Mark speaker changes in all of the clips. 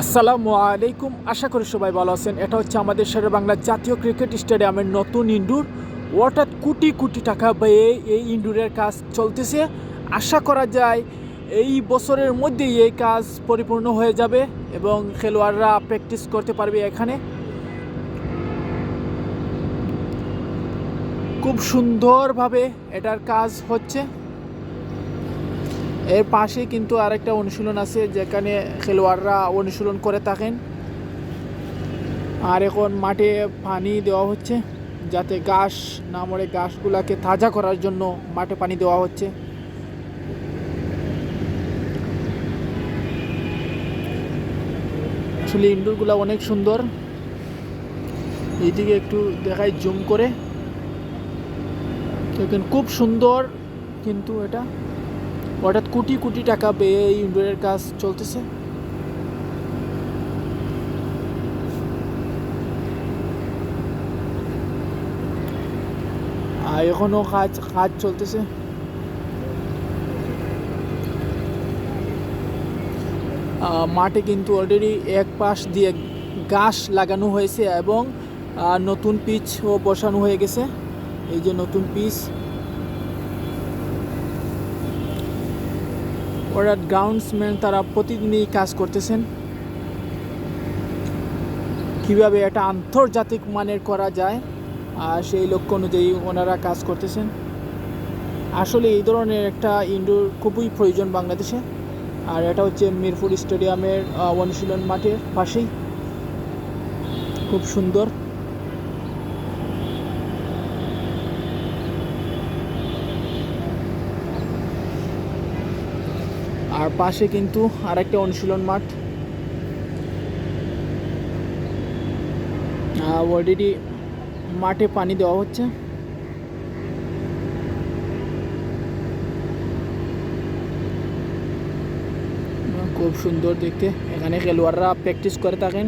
Speaker 1: আসসালামু আলাইকুম। আশা করি সবাই ভালো আছেন। এটা হচ্ছে আমাদের শেরে বাংলা জাতীয় ক্রিকেট স্টেডিয়ামের নতুন ইনডোর। অর্থাৎ কোটি কোটি টাকা ব্যয়ে এই ইনডোরের কাজ চলতেছে। আশা করা যায় এই বছরের মধ্যেই এই কাজ পরিপূর্ণ হয়ে যাবে এবং খেলোয়াড়রা প্র্যাকটিস করতে পারবে এখানে। খুব সুন্দরভাবে এটার কাজ হচ্ছে। এর পাশে কিন্তু আরেকটা অনুশীলন আছে, যেখানে খেলোয়াড়রা অনুশীলন করে থাকেন। আর এখন মাঠে পানি দেওয়া হচ্ছে, যাতে ঘাস না মরে ঘাসগুলাকে তাজা করার জন্য মাঠে পানি দেওয়া হচ্ছে। আসলে ইনডোরগুলো অনেক সুন্দর। এইদিকে একটু দেখাই জুম করে। দেখেন, খুব সুন্দর কিন্তু এটা। হঠাৎ কোটি কোটি টাকা পেয়ে এই ইনডোরের কাজ চলতেছে? আর এখনও কাজ কাজ চলতেছে? মাঠে কিন্তু অলরেডি এক পাশ দিয়ে ঘাস লাগানো হয়েছে এবং নতুন পিচও বসানো হয়ে গেছে। এই যে নতুন পিচ ওরা গ্রাউন্ডসম্যান তারা প্রতিদিনই কাজ করতেছেন। কীভাবে এটা আন্তর্জাতিক মানের করা যায়, আর সেই লক্ষ্য অনুযায়ী ওনারা কাজ করতেছেন। আসলে এই ধরনের একটা ইনডোর খুবই প্রয়োজন বাংলাদেশে, আর এটা হচ্ছে মিরপুর স্টেডিয়ামের অনুশীলন মাঠের পাশেই। খুব সুন্দর। আর পাশে কিন্তু আর একটা অনুশীলন মাঠ। অলরেডি মাঠে পানি দেওয়া হচ্ছে। খুব সুন্দর দেখতে। এখানে খেলোয়াড়রা প্র্যাকটিস করে থাকেন।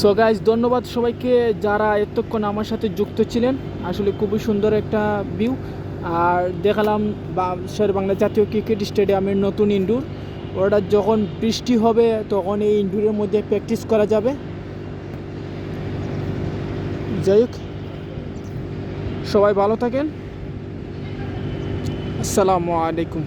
Speaker 1: সো গাইজ ধন্যবাদ সবাইকে যারা এতক্ষণ আমার সাথে যুক্ত ছিলেন। আসলে খুবই সুন্দর একটা ভিউ আর দেখালাম বা বাংলা জাতীয় ক্রিকেট স্টেডিয়ামের নতুন ইনডোর ওটা যখন বৃষ্টি হবে, তখন এই ইনডোরের মধ্যে প্র্যাকটিস করা যাবে। যাই হোক, সবাই ভালো থাকেন। আসসালামু আলাইকুম।